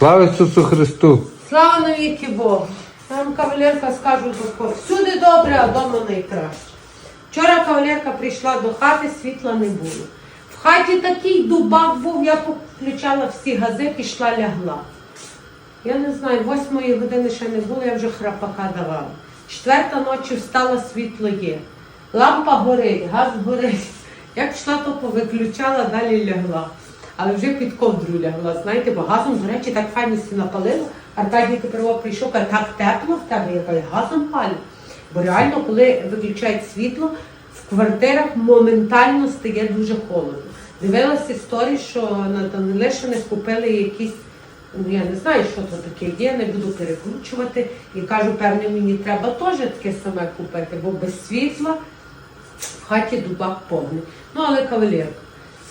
Слава Ісусу Христу! Слава навіки Богу. Там кавалерка скажу тако. Всюди добре, а вдома найкраще. Вчора кавалерка прийшла до хати, світла не було. В хаті такий дубак був, я включала всі гази, пішла лягла. Я не знаю, восьмої години ще не було, я вже храпака давала. Четверта ночі встала, світло є. Лампа горить, газ горить. Я пішла, то повиключала, далі лягла. Але вже під ковдру лягла. Знаєте, бо газом, до речі, так файно сі напалило. Аркадій тепер прийшов, каже, так тепло в тебе, я кажу, газом палю. Бо реально, коли виключають світло, в квартирах моментально стає дуже холодно. Дивилася історії, що на Данилишини купили якісь Ну, я не знаю, що це таке є, не буду перекручувати. І кажу, певне, мені треба теж таке саме купити, бо без світла в хаті дубак повний. Ну, але кавалерка,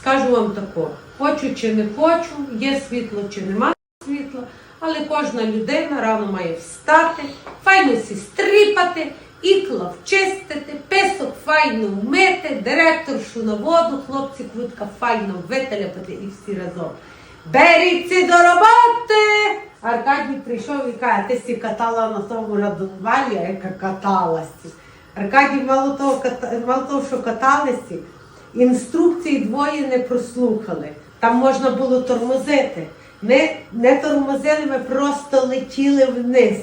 скажу вам тако, хочу чи не хочу, є світло чи нема світла, але кожна людина рано має встати, файно сі стріпати, ікла вчистити, писок файно вмити, директоршу на воду, хлопці квитка файно вителяпати і всі разом. Беріться до роботи! Аркадій прийшов і каже, ти сі катала на тому радонвалі, а яка каталася. Аркадій мало того, мало того, що каталися, інструкції двоє не прослухали. Там можна було тормозити. Ми не тормозили, ми просто летіли вниз.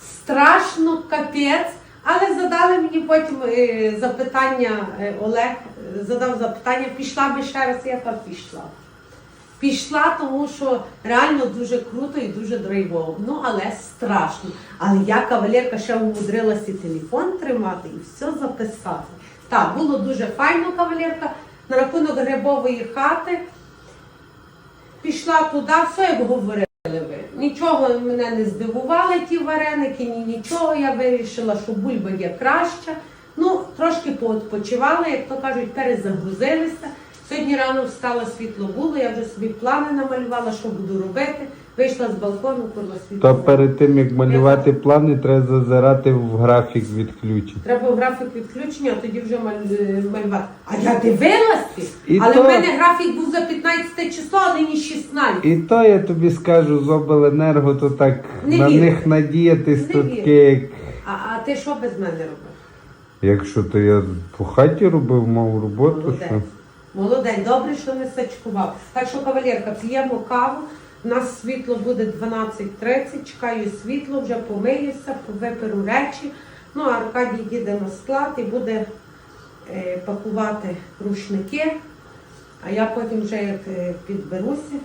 Страшно, капець. Але задали мені потім е, запитання, е, Олег е, задав запитання, пішла би ще раз, я так пішла. Пішла, тому що реально дуже круто і дуже драйвово. Ну, але страшно. Але я кавалерка ще умудрилася телефон тримати і все записати. Так, було дуже файно кавалерка. На рахунок грибової хати пішла туди, все як говорили ви. Нічого мене не здивували ті вареники, ні нічого. Я вирішила, що бульба є краща. Ну, трошки поотпочивала, як то кажуть, перезагрузилися. Сьогодні рано встала, світло було, я вже собі плани намалювала, що буду робити. Вийшла з балкону, курва світло. То перед тим як малювати плани, треба зазирати в графік відключень. Треба в графік відключення, а тоді вже маль- е, малювати. А я дивилася, І але то- в мене графік був за 15 число, а нині 16. І то я тобі скажу з обленерго, то так Не на вірю. них надіятись, Не вірю. таке, як. А, а ти що без мене робив? Якщо то я по хаті робив, мав роботу, Молодець. що. Молодець, добре, що не сачкував. Так що, кавалерка, п'ємо каву. У нас світло буде 12.30, чекаю світло, вже помиюся, виперу речі. Ну, а Аркадій їде на склад і буде е, пакувати рушники. А я потім вже як е, підберуся,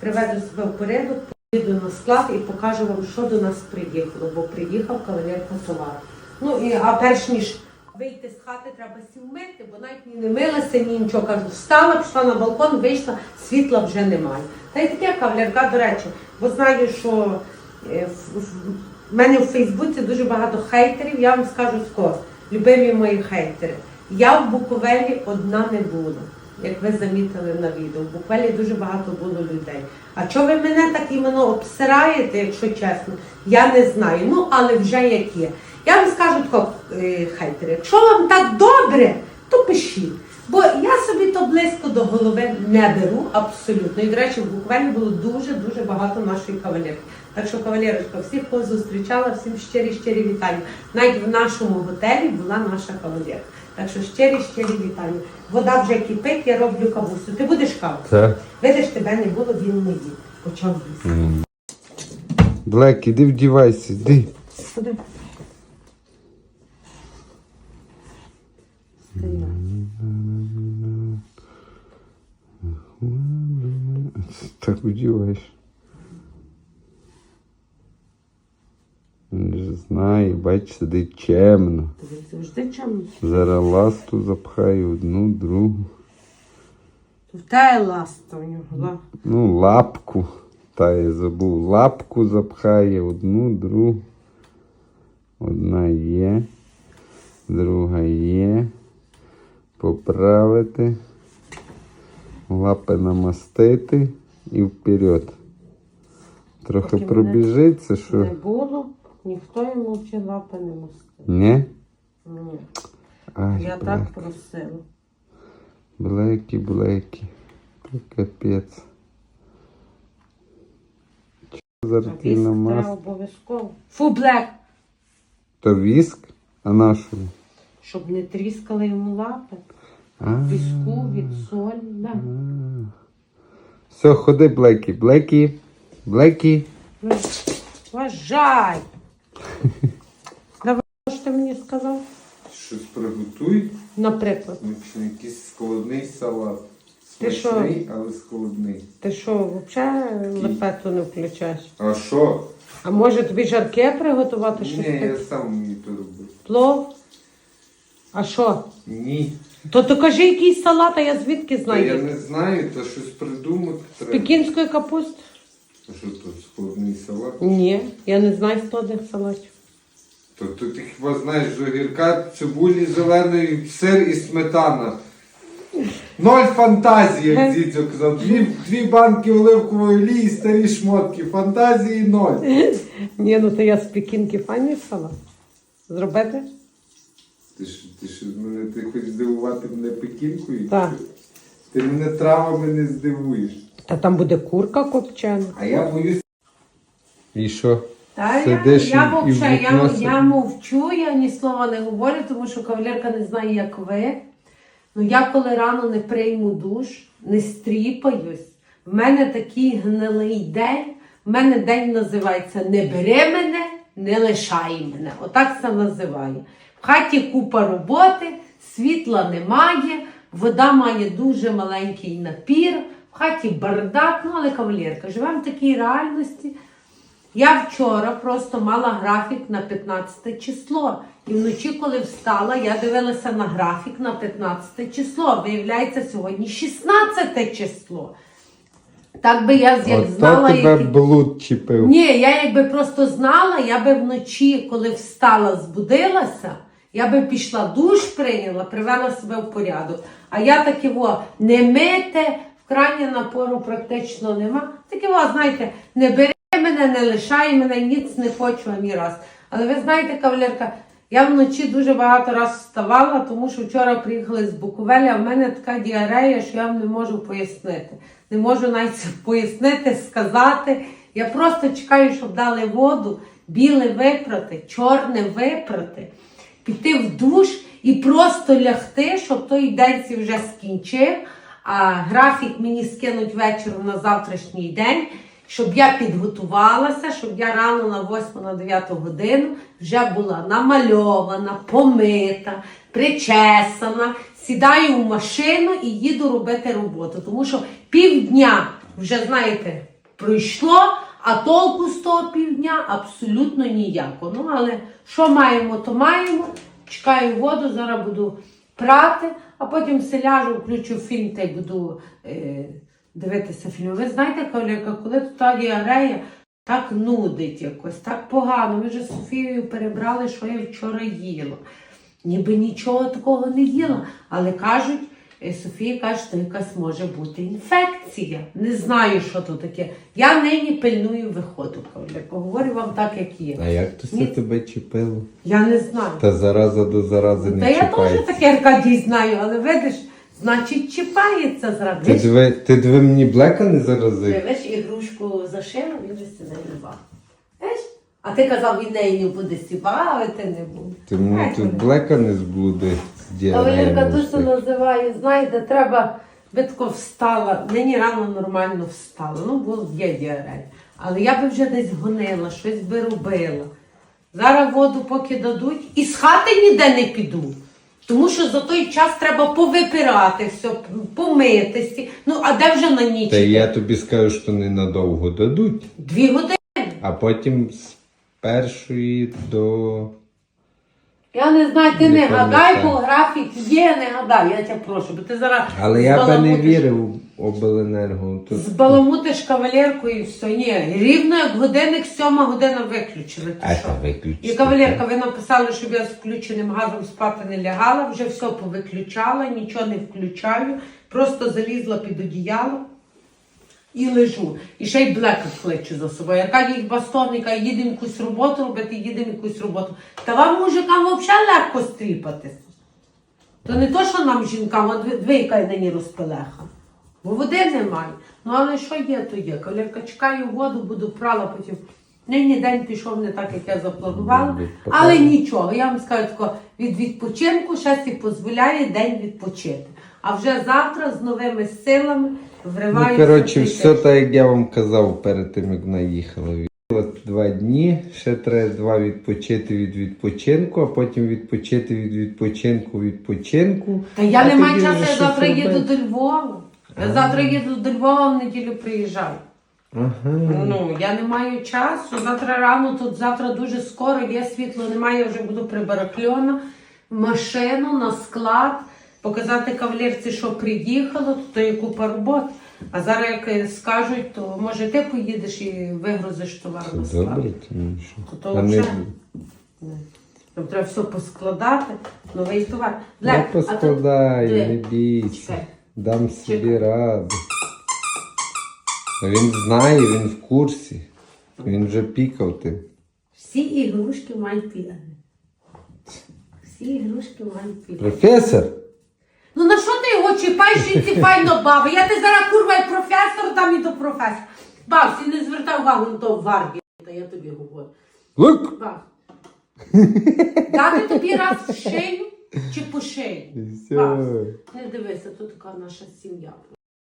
приведу себе в порядок, поїду на склад і покажу вам, що до нас приїхало, бо приїхав кавалерка товар. Ну і а перш ніж вийти з хати, треба сі вмити, бо навіть ні не милася, ні нічого. Кажу, встала, пішла на балкон, вийшла, світла вже немає. Та й таке кавалерка, до речі, бо знаю, що е, в мене в Фейсбуці дуже багато хейтерів, я вам скажу скоро, любимі мої хейтери. Я в Буковелі одна не була, як ви замітили на відео. В Буковелі дуже багато було людей. А чого ви мене так іменно обсираєте, якщо чесно, я не знаю. Ну, але вже як є. Я вам скажу тако, е, хейтери, якщо вам так добре, то пишіть. Бо я собі то близько до голови не беру абсолютно. І, до речі, в Буковелі було дуже-дуже багато нашої кавалерки. Так що, кавалерочка, всіх кого зустрічала, всім щирі щирі вітання. Навіть в нашому готелі була наша кавалерка. Так що щирі щирі вітання. Вода вже кипить, я роблю кавусю. Ти будеш каву? Це. Видиш, тебе не було, він не їв. Почав їсти. Блек, іди вдівайся, йди. Куди? Так вдіваєш. Не знаю, бач, сидить чемно. Тобі завжди чим? Зараз ласту запхаю одну, другу. Те ласта у нього. ла. Ну, лапку. Та я забув. Лапку запхає одну, другу. Одна є, друга є. Поправити. Лапи намастити і вперед. Трохи Поки пробіжиться, що. Не було, ніхто йому чи лапи не мостив. Ні? Ні. Ай, Я блек. так просила. Блекі, блекі. То Капець. Віск треба обов'язково. Фу, блек. То віск, а на що? Щоб не тріскали йому лапи. А, Піску від солі. Да. Все, ходи, Блекі, Блекі, Блекі. Ну, Вважай. Давай, що ти мені сказав? Щось приготуй, Наприклад, якийсь складний салат. Ти що? Смачний, але складний. ти що, взагалі лепету не включаєш? А що? А може тобі жарке приготувати щось? Ні, я сам вмію то робити. Плов? А що? Ні. То то кажи якийсь салат, а я звідки Та знаю? я не знаю, то щось придумати треба. Пекінської капусти? А що тут складний салат? Ні, я не знаю складних салатів. То, то ти хіба знаєш з огірка, цибулі зеленої, сир і сметана. Ноль фантазії, як дідьо казав. Дві, дві банки оливкової олії, старі шмотки. Фантазії ноль. Ні, ну то я з пекінки файний салат. Зробити? Ти ж ти ж мене ти хочеш здивувати мене пекінкою? Так. Ти мене травами не здивуєш. Та там буде курка копчена. А я боюсь. І що? Та Сидиш я, я, і- і я, вікно я мовчу, я ні слова не говорю, тому що кавалерка не знає, як ви. Ну я коли рано не прийму душ, не стріпаюсь, в мене такий гнилий день. В мене день називається Не бери мене, не лишай мене. Отак це називає. В хаті купа роботи, світла немає, вода має дуже маленький напір, в хаті бардак, ну але кавалерка, живемо в такій реальності. Я вчора просто мала графік на 15 число. І вночі, коли встала, я дивилася на графік на 15 число. Виявляється, сьогодні 16 число. Так би я як знала, тебе які... блуд чіпив. Ні, я якби просто знала, я би вночі, коли встала, збудилася, я би пішла душ прийняла, привела себе в порядок. А я таке во, не мити, в крані напору практично нема. Таке во, знаєте, не бери мене, не лишай мене, ніц не хочу ані раз. Але ви знаєте, кавалерка, я вночі дуже багато раз вставала, тому що вчора приїхали з Буковеля, а в мене така діарея, що я вам не можу пояснити. Не можу навіть пояснити, сказати. Я просто чекаю, щоб дали воду, біле випрати, чорне випрати, піти в душ і просто лягти, щоб той день цей вже скінчив, а графік мені скинуть вечором на завтрашній день, щоб я підготувалася, щоб я рано на 8 на 9 годину вже була намальована, помита, причесана, сідаю в машину і їду робити роботу. Тому що півдня вже, знаєте, пройшло, а толку з того півдня абсолютно ніяко. Ну, але що маємо, то маємо. Чекаю воду, зараз буду прати, а потім все ляжу, включу фільм та й буду е, дивитися фільм. Ви знаєте, Кавлярка, коли тут та діарея так нудить якось, так погано. Ми вже з Софією перебрали, що я вчора їла. Ніби нічого такого не їла, але кажуть, Софія каже, що якась може бути інфекція. Не знаю, що то таке. Я нині пильную виходу. Говорю вам так, як є. А як то Ні. тебе чіпило? Я не знаю. Та зараза до зарази Та не я теж чіпається. таке Аркадій знаю, але видиш, значить чіпається зразу. Ти диви, ти диви мені блека не заразив? Дивиш, ігрушку зашила, він же бах. Знаєш? А ти казав, він неї не буде сібавити, не буде. Ти мені тут блека не збуди Кавалерка діареєю. дуже називає, знаєте, треба, битко встала, нині рано нормально встала, ну, бо є діарея. Але я би вже десь гонила, щось би робила. Зараз воду поки дадуть, і з хати ніде не піду. Тому що за той час треба повипирати все, помитися. Ну, а де вже на ніч? Та я тобі скажу, що ненадовго дадуть, Дві години. а потім з першої до. Я не знаю, ти Не не, гадай, бо графік є, не гадай, я тебе прошу, бо ти зараз Але я би не вірив в обленерго. Тут Збаламутиш кавалерку і все. Ні, рівно як годинник, сьома година виключили. А, що? та виключити. І кавалерка, ви написали, щоб я з включеним газом спати не лягала, вже все повиключала, нічого не включаю, просто залізла під одіяло і лежу. І ще й блека кличу за собою. Їх бастонника, їдемо якусь роботу робити, їдемо якусь роботу. Та вам, мужикам, взагалі легко стріпатися. То не то, що нам жінкам, а дві, дві нині розпелеха. Бо води немає. Ну але що є, то є. Кавалерка, чекаю воду, буду прала потім. Нині день пішов не так, як я запланувала. Ну, Але нічого, я вам скажу тако, від відпочинку щастя дозволяє день відпочити. А вже завтра з новими силами Ну, коротше, все так, як я вам казав перед тим, як наїхала. От Два дні, ще треба два відпочити від відпочинку, а потім відпочити від відпочинку відпочинку. Та я А не маю часу, я завтра їду до Львова. Я завтра їду до Львова, в неділю приїжджаю. Ага. Ну, я не маю часу. Завтра рано, тут завтра дуже скоро, є світло, немає, я вже буду прибаракльона, машину на склад, показати кавалерці, що приїхало, то є купа роботи. А зараз як скажуть, то може ти поїдеш і вигрузиш товар на склад. Добре, тому що. То то А не вже- Там треба все поскладати, новий товар. не Глянь, а тут- поскладай, Диви. не бійся. Чекай. Дам собі раду. Він знає, він в курсі. Він вже пікав тим. Всі ігрушки мають піляни. Всі ігрушки мають піляни. Професор! Що чіпаєш, жінці файно баби. Я ти зараз курва і професор там і до професора. Бався, не звертай увагу на того варбі, та я тобі говорю. Лук! Бав. Дати тобі раз в шию чи по шиї? Все. Не дивися, тут така наша сім'я.